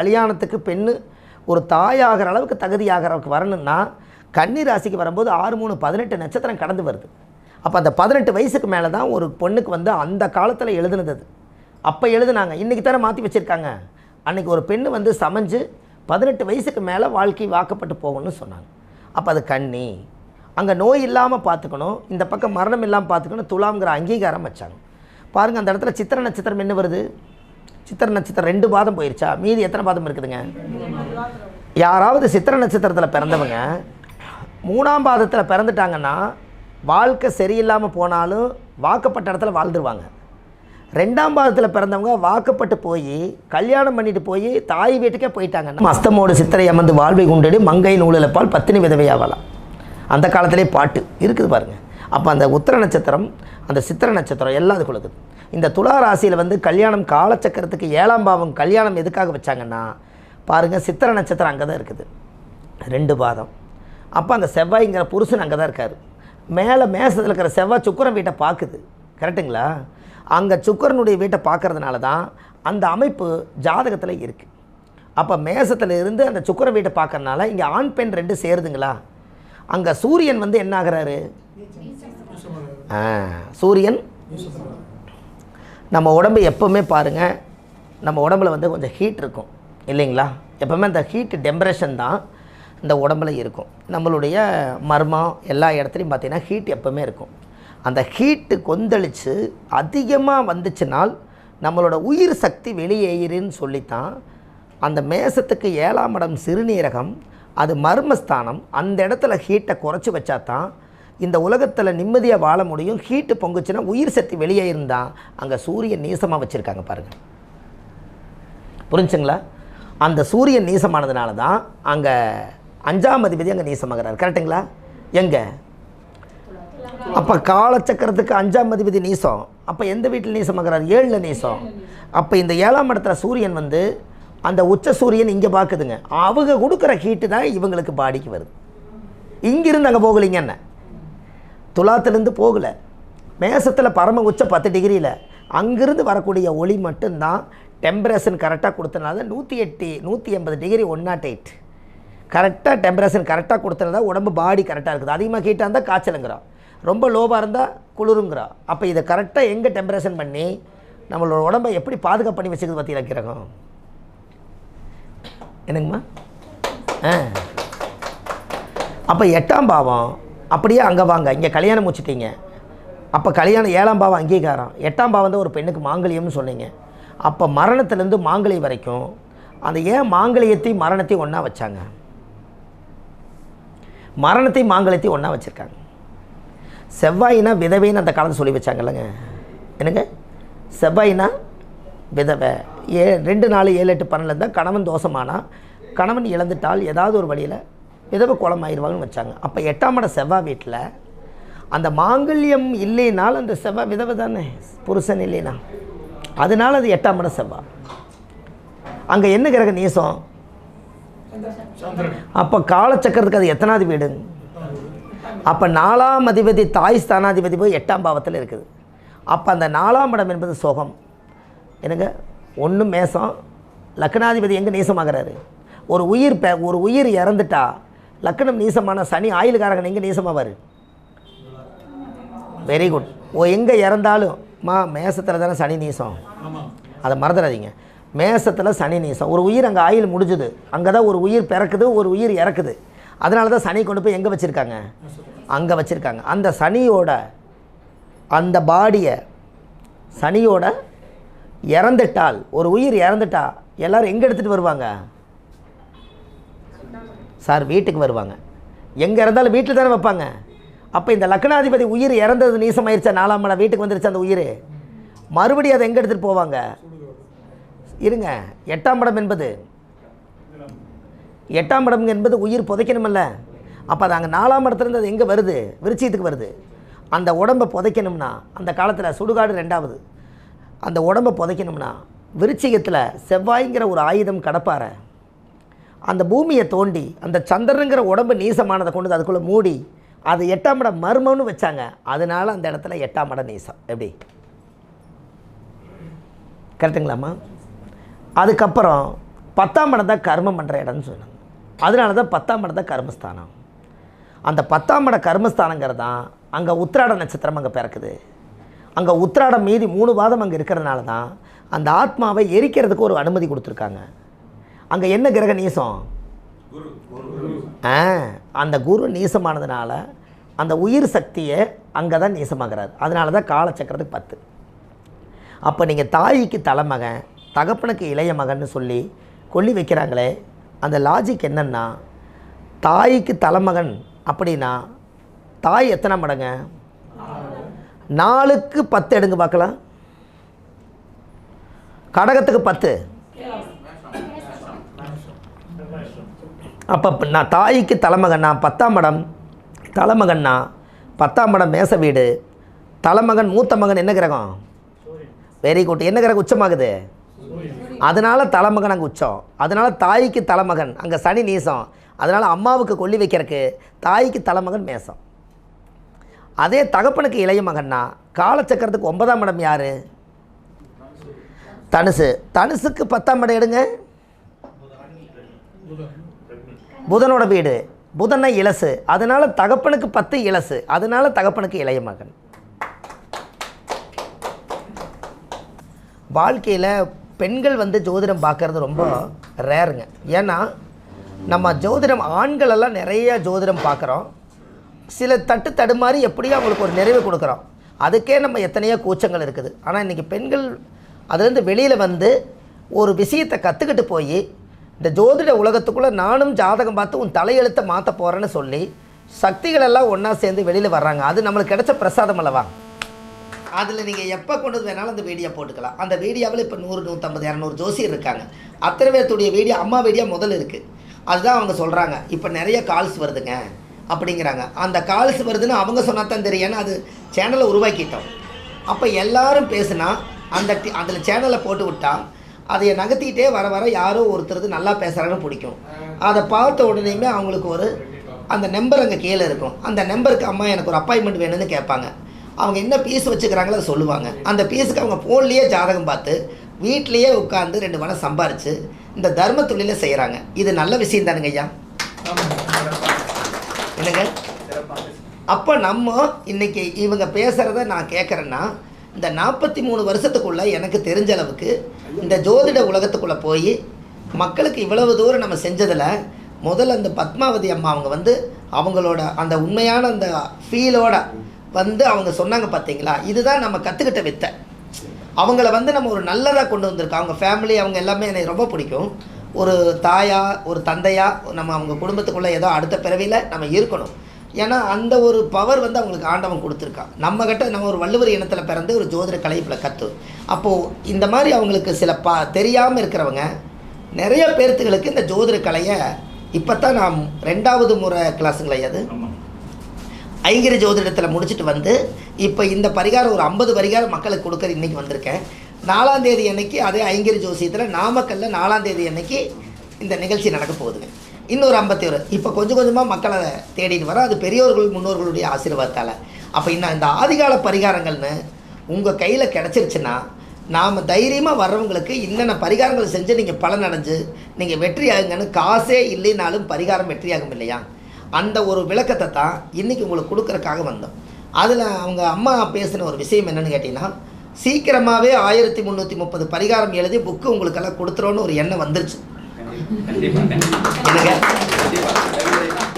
கல்யாணத்துக்கு பெண்ணு ஒரு தாயாகிற அளவுக்கு தகுதியாகிறவுக்கு வரணும்னா கன்னி ராசிக்கு வரும்போது ஆறு மூணு பதினெட்டு நட்சத்திரம் கடந்து வருது. அப்போ அந்த பதினெட்டு வயசுக்கு மேலே தான் ஒரு பொண்ணுக்கு வந்து அந்த காலத்தில் எழுதுனது அது. அப்போ எழுதுனாங்க. இன்றைக்கி தானே மாற்றி வச்சுருக்காங்க. அன்றைக்கி ஒரு பெண்ணு வந்து சமைஞ்சு பதினெட்டு வயசுக்கு மேலே வாழ்க்கை வாக்கப்பட்டு போகணும்னு சொன்னாங்க. அப்போ அது கன்னி. அங்கே நோய் இல்லாமல் பார்த்துக்கணும் இந்த பக்கம் மரணம் இல்லாமல் பார்த்துக்கணும் துலாம்ங்கிற அங்கீகாரம் வச்சாங்க. பாருங்கள் அந்த இடத்துல சித்திர நட்சத்திரம் என்ன வருது? சித்திர நட்சத்திரம் ரெண்டு பாதம் போயிருச்சா? மீதி எத்தனை பாதம் இருக்குதுங்க? யாராவது சித்திர நட்சத்திரத்தில் பிறந்தவங்க மூணாம் பாதத்தில் பிறந்துட்டாங்கன்னா வாழ்க்கை சரியில்லாமல் போனாலும் வாக்கப்பட்ட இடத்துல வாழ்ந்துருவாங்க. ரெண்டாம் பாதத்தில் பிறந்தவங்க வாக்கப்பட்டு போய் கல்யாணம் பண்ணிட்டு போய் தாய் வீட்டுக்கே போயிட்டாங்கன்னா அஸ்தமோடு சித்திரை அமர்ந்து வாழ்வை கொண்டு மங்கை நூலில் பால் பத்தினி விதவையாகலாம் அந்த காலத்திலே பாட்டு இருக்குது பாருங்கள் அப்போ அந்த உத்திர நட்சத்திரம் அந்த சித்திர நட்சத்திரம் எல்லாம் அது கொடுக்குது இந்த துலா ராசியில் வந்து கல்யாணம் காலச்சக்கரத்துக்கு ஏழாம் பாவம் கல்யாணம் எதுக்காக வச்சாங்கன்னா பாருங்கள் சித்திர நட்சத்திரம் அங்கே தான் இருக்குது. ரெண்டு பாதம். அப்போ அந்த செவ்வாய்ங்கிற புருஷன் அங்கே தான் இருக்கார். மேலே மேசத்தில் இருக்கிற செவ்வாய் சுக்கரன் வீட்டை பார்க்குது. கரெக்டுங்களா அங்கே சுக்கரனுடைய வீட்டை பார்க்கறதுனால தான் அந்த அமைப்பு ஜாதகத்தில் இருக்குது அப்போ மேசத்தில் இருந்து அந்த சுக்கர வீட்டை பார்க்கறனால இங்கே ஆண் பெண் ரெண்டு சேருதுங்களா? அங்கே சூரியன் வந்து என்ன ஆகுறாரு? சூரியன்? நம்ம உடம்பு எப்போவுமே பாருங்கள் நம்ம உடம்புல வந்து கொஞ்சம் ஹீட் இருக்கும் இல்லைங்களா? எப்போவுமே அந்த ஹீட் டெம்பரேஷன் தான் இந்த உடம்புல இருக்கும். நம்மளுடைய மர்மம் எல்லா இடத்துலையும் பார்த்தீங்கன்னா ஹீட் எப்போவுமே இருக்கும். அந்த ஹீட்டு கொந்தளித்து அதிகமாக வந்துச்சுனால் நம்மளோட உயிர் சக்தி வெளியேறின்னு சொல்லித்தான் அந்த மேசத்துக்கு ஏழாம் இடம் சிறுநீரகம் அது மர்மஸ்தானம். அந்த இடத்துல ஹீட்டை குறைச்சி வச்சா தான் இந்த உலகத்தில் நிம்மதியாக வாழ முடியும் ஹீட்டு பொங்குச்சுன்னா உயிர் சக்தி வெளியே இருந்தால் அங்கே சூரியன் நீசமாக வச்சுருக்காங்க பாருங்கள் புரிஞ்சுங்களா? அந்த சூரியன் நீசமானதுனால தான் அங்கே அஞ்சாம் அதிபதி அங்கே நீசமாகிறார். கரெக்டுங்களா எங்கே? அப்போ காலச்சக்கரத்துக்கு அஞ்சாம் அதிபதி நீசம். அப்போ எந்த வீட்டில் நீசமாகிறார்? ஏழில் நீசம். அப்போ இந்த ஏழாம் இடத்துல சூரியன் வந்து அந்த உச்ச சூரியன் இங்கே பார்க்குதுங்க அவங்க கொடுக்குற ஹீட்டு தான் இவங்களுக்கு பாடிக்கு வருது. இங்கிருந்து அங்கே போகலைங்க என்ன? துலாத்துலேருந்து போகலை. மேசத்தில் பரம உச்ச பத்து டிகிரியில். அங்கிருந்து வரக்கூடிய ஒளி மட்டும்தான் டெம்பரேச்சர் கரெக்டாக கொடுத்தனால நூற்றி எட்டு நூற்றி எண்பது டிகிரி ஒன் நாட் எயிட் கரெக்டாக டெம்பரேச்சர் கரெக்டாக கொடுத்தனால உடம்பு பாடி கரெக்டாக இருக்குது. அதிகமாக ஹீட்டாக இருந்தால் காய்ச்சலுங்கிறோம் ரொம்ப லோவாக இருந்தால் குளிருங்கிறோம் அப்போ இதை கரெக்டாக எங்கே டெம்பரேச்சர் பண்ணி நம்மளோட உடம்பை எப்படி பாதுகாப்பு பண்ணி வச்சுக்கிறது பற்றி கிரகம்? என்னங்கம்மா? ஆ. அப்போ எட்டாம் பாவம் அப்படியே அங்கே வாங்க. இங்கே கல்யாணம் முடிச்சிட்டீங்க. அப்போ கல்யாணம் ஏழாம் பாவம் அங்கீகாரம். எட்டாம் பாவம் தான் ஒரு பெண்ணுக்கு மாங்கல்யம்னு சொன்னீங்க. அப்போ மரணத்துலேருந்து மாங்கல்யம் வரைக்கும் அந்த ஏன் மாங்கல்யத்தையும் மரணத்தையும் ஒன்றா வச்சாங்க? மரணத்தையும் மாங்கல்யத்தையும் ஒன்றா வச்சுருக்காங்க. செவ்வாயினா விதவைன்னு அந்த காலத்தில் சொல்லி வச்சாங்கல்லங்க என்னங்க? செவ்வாயினா விதவை. ஏ ரெண்டு நாலு ஏழு எட்டு பன்னெண்டு தான் கணவன் தோஷமானால் கணவன் இழந்துட்டால் ஏதாவது ஒரு வழியில் விதவை குளம் ஆயிடுவாங்கன்னு வச்சாங்க. அப்போ எட்டாம் இட செவ்வாய் வீட்டில் அந்த மாங்கல்யம் இல்லைனால் அந்த செவ்வாய் விதவை தானே? புருஷன் இல்லைனா. அதனால அது எட்டாம் இட செவ்வாய். அங்கே என்ன கிரக நீசம்? அப்போ காலச்சக்கரத்துக்கு அது எத்தனாவது வீடு? அப்போ நாலாம் அதிபதி தாய் ஸ்தானாதிபதி போய் எட்டாம் பாவத்தில் இருக்குது. அப்போ அந்த நாலாம் இடம் என்பது சோகம். என்னங்க? ஒன்று மேசம். லக்னாதிபதி எங்கே நீசமாகிறாரு? ஒரு உயிர் பே ஒரு உயிர் இறந்துட்டா லக்னம் நீசமான சனி ஆயுள்காரகன் எங்கே நீசமாவார்? வெரி குட் ஓ எங்கே இறந்தாலும் மா மேசத்தில் தானே சனி நீசம்? அதை மறந்துடாதீங்க. மேசத்தில் சனி நீசம். ஒரு உயிர் அங்கே ஆயுள் முடிஞ்சுது. அங்கே தான் ஒரு உயிர் பிறக்குது ஒரு உயிர் இறக்குது. அதனால தான் சனி கொண்டு போய் எங்கே வச்சுருக்காங்க? அங்கே வச்சுருக்காங்க. அந்த சனியோட அந்த பாடியை சனியோட இறந்துட்டால் ஒரு உயிர் இறந்துட்டா எல்லாரும் எங்கே எடுத்துகிட்டு வருவாங்க? சார் வீட்டுக்கு வருவாங்க. எங்கே இருந்தாலும் வீட்டில் தானே வைப்பாங்க. அப்போ இந்த லக்னாதிபதி உயிர் இறந்தது நீசமாயிருச்சா? நாலாம் மலை வீட்டுக்கு வந்துருச்சு அந்த உயிர்? மறுபடியும் அதை எங்கே எடுத்துகிட்டு போவாங்க? இருங்க. எட்டாம் படம் என்பது. எட்டாம் படம் என்பது உயிர் புதைக்கணுமில்ல. அப்போ அது அங்கே நாலாம் இடத்துலேருந்து அது எங்கே வருது? விருச்சியத்துக்கு வருது. அந்த உடம்பை புதைக்கணும்னா அந்த காலத்தில் சுடுகாடு ரெண்டாவது. அந்த உடம்பை புதைக்கணும்னா விருச்சிகத்தில் செவ்வாய்ங்கிற ஒரு ஆயுதம் கடப்பாரை. அந்த பூமியை தோண்டி அந்த சந்திரனுங்கிற உடம்பு நீசமானதை கொண்டு அதுக்குள்ளே மூடி அது எட்டாம் இடம் மர்மம்னு வச்சாங்க. அதனால அந்த இடத்துல எட்டாம் இடம் நீசம். எப்படி? கரெக்டுங்களாம்மா அதுக்கப்புறம் பத்தாம் இடம் தான் கர்மம் பண்ணுற இடம்னு சொன்னாங்க. அதனால தான் பத்தாம் இடம் தான் கர்மஸ்தானம். அந்த பத்தாம் இட கர்மஸ்தானங்கிறது தான் அங்கே உத்திராட நட்சத்திரம் அங்கே பிறக்குது. அங்கே உத்திராடம் மீதி மூணு வாதம் அங்கே இருக்கிறதுனால தான் அந்த ஆத்மாவை எரிக்கிறதுக்கு ஒரு அனுமதி கொடுத்துருக்காங்க. அங்கே என்ன கிரக நீசம்? ஆ அந்த குரு நீசமானதுனால அந்த உயிர் சக்தியை அங்கே தான் நீசமாகிறார். அதனால தான் காலச்சக்கரத்துக்கு பத்து. அப்போ நீங்கள் தாய்க்கு தலைமகன் தகப்பனுக்கு இளைய மகன்னு சொல்லி கொல்லி வைக்கிறாங்களே அந்த லாஜிக் என்னன்னா தாய்க்கு தலைமகன் அப்படின்னா தாய் எத்தனை மடங்க? நாலுக்கு பத்து எடுங்க பார்க்கலாம். கடகத்துக்கு பத்து. அப்போ நான் தாய்க்கு தலைமகன்னா பத்தாம் படம் தலைமகன்னா பத்தாம் படம் மேச வீடு. தலைமகன் மூத்த மகன் என்ன கிரகம்? வெரி குட் என்ன கிரகம் உச்சமாகுது? அதனால் தலைமகன் அங்கே உச்சம். அதனால் தாய்க்கு தலைமகன். அங்கே சனி நீசம். அதனால் அம்மாவுக்கு கொல்லி வைக்கிறதுக்கு தாய்க்கு தலைமகன் மேசம். அதே தகப்பனுக்கு இளைய மகன்னா காலச்சக்கரத்துக்கு ஒன்பதாம் இடம் யார்? தனுசு. தனுசுக்கு பத்தாம் இடம் எடுங்க. புதனோட வீடு. புதனை இலசு. அதனால தகப்பனுக்கு பத்து இலசு. அதனால தகப்பனுக்கு இளைய மகன். வாழ்க்கையில் பெண்கள் வந்து ஜோதிடம் பார்க்கறது ரொம்ப ரேருங்க ஏன்னா நம்ம ஜோதிடம் ஆண்களெல்லாம் நிறையா நிறைய ஜோதிடம் பார்க்குறோம். சில தட்டு தடுமாறி எப்படியோ அவங்களுக்கு ஒரு நிறைவு கொடுக்குறோம். அதுக்கே நம்ம எத்தனையோ கூச்சங்கள் இருக்குது. ஆனால் இன்றைக்கி பெண்கள் அதுலேருந்து வெளியில் வந்து ஒரு விஷயத்தை கற்றுக்கிட்டு போய் இந்த ஜோதிட உலகத்துக்குள்ளே நானும் ஜாதகம் பார்த்து உன் தலையெழுத்தை மாற்ற போகிறேன்னு சொல்லி சக்திகள் எல்லாம் ஒன்றா சேர்ந்து வெளியில் வர்றாங்க. அது நம்மளுக்கு கிடைச்ச பிரசாதம் அல்லவா? அதில் நீங்கள் எப்போ கொண்டு வந்து வேணாலும் அந்த வீடியோ போட்டுக்கலாம். அந்த வீடியோவில் இப்போ நூறு நூற்றம்பது இரநூறு ஜோசியர் இருக்காங்க. அத்தனை பேர்த்துடைய வீடியோ அம்மா வீடியோ முதல் இருக்குது அதுதான் அவங்க சொல்கிறாங்க இப்போ நிறைய கால்ஸ் வருதுங்க அப்படிங்கிறாங்க. அந்த கால்ஸ் வருதுன்னு அவங்க சொன்னால் தான் தெரியும். ஏன்னா அது சேனலை உருவாக்கிட்டோம். அப்போ எல்லாரும் பேசுனா அந்த அதில் சேனலை போட்டு விட்டால் அதை நகர்த்திக்கிட்டே வர வர யாரோ ஒருத்தருக்கு நல்லா பேசுகிறாங்கன்னு பிடிக்கும். அதை பார்த்த உடனேயுமே அவங்களுக்கு ஒரு அந்த நம்பர் அங்கே கீழே இருக்கும். அந்த நம்பருக்கு அம்மா எனக்கு ஒரு அப்பாயின்மெண்ட் வேணும்னு கேட்பாங்க. அவங்க என்ன பீஸ் வச்சுக்கிறாங்களோ அதை சொல்லுவாங்க. அந்த பீஸுக்கு அவங்க ஃபோன்லேயே ஜாதகம் பார்த்து வீட்லேயே உட்காந்து ரெண்டு மணி சம்பாரித்து இந்த தர்ம தொழிலை செய்கிறாங்க இது நல்ல விஷயம் தானுங்க ஐயா. என்னங்க? அப்போ நம்ம இன்னைக்கு இவங்க பேசுகிறத நான் கேட்குறேன்னா இந்த நாற்பத்தி மூணு வருஷத்துக்குள்ளே எனக்கு தெரிஞ்ச அளவுக்கு இந்த ஜோதிட உலகத்துக்குள்ளே போய் மக்களுக்கு இவ்வளவு தூரம் நம்ம செஞ்சதில் முதல்ல அந்த பத்மாவதி அம்மா அவங்க வந்து அவங்களோட அந்த உண்மையான அந்த ஃபீலோட வந்து அவங்க சொன்னாங்க பார்த்தீங்களா இதுதான் நம்ம கற்றுக்கிட்ட வித்தை. அவங்கள வந்து நம்ம ஒரு நல்லதாக கொண்டு வந்திருக்கோம். அவங்க ஃபேமிலி அவங்க எல்லாமே எனக்கு ரொம்ப பிடிக்கும். ஒரு தாயா ஒரு தந்தையா நம்ம அவங்க குடும்பத்துக்குள்ளே ஏதோ அடுத்த பிறவியில் நம்ம இருக்கணும். ஏன்னா அந்த ஒரு பவர் வந்து அவங்களுக்கு ஆண்டவன் கொடுத்துருக்கான் நம்ம கிட்ட நம்ம ஒரு வள்ளுவர் இனத்தில் பிறந்து ஒரு ஜோதிட கலைப்பில் கற்று அப்போது இந்த மாதிரி அவங்களுக்கு சில பா தெரியாமல் இருக்கிறவங்க நிறைய பேர்த்துகளுக்கு இந்த ஜோதிட கலையை இப்போ தான் நான் ரெண்டாவது முறை கிளாஸுங்களா அது? ஐங்கிரி ஜோதிடத்தில் முடிச்சுட்டு வந்து இப்போ இந்த பரிகாரம் ஒரு ஐம்பது பரிகாரம் மக்களுக்கு கொடுக்குற இன்றைக்கி வந்திருக்கேன். நாலாம் தேதி அன்னைக்கு அதே ஐங்கிரி ஜோசியத்தில் நாமக்கல்ல நாலாம் தேதி அன்னைக்கு இந்த நிகழ்ச்சி நடக்க போகுதுங்க. இன்னொரு ஐம்பத்தி ஒரு இப்போ கொஞ்சம் கொஞ்சமாக மக்களை தேடிட்டு வர அது பெரியோர்கள் முன்னோர்களுடைய ஆசீர்வாதத்தால். அப்போ இன்னும் இந்த ஆதிகால பரிகாரங்கள்னு உங்கள் கையில் கிடச்சிருச்சுன்னா நாம் தைரியமாக வர்றவங்களுக்கு இன்னென்ன பரிகாரங்கள் செஞ்சு நீங்கள் பலன் அடைஞ்சு நீங்கள் வெற்றி ஆகுங்கன்னு காசே இல்லைனாலும் பரிகாரம் வெற்றியாகும் இல்லையா? அந்த ஒரு விளக்கத்தை தான் இன்றைக்கி உங்களுக்கு கொடுக்குறக்காக வந்தோம். அதில் அவங்க அம்மா பேசின ஒரு விஷயம் என்னென்னு கேட்டிங்கன்னா சீக்கிரமாகவே ஆயிரத்தி முந்நூற்றி முப்பது பரிகாரம் எழுதி புக்கு உங்களுக்கெல்லாம் கொடுத்துருவோன்னு ஒரு எண்ணம் வந்துருச்சு. கண்டிப்பா என்னங்க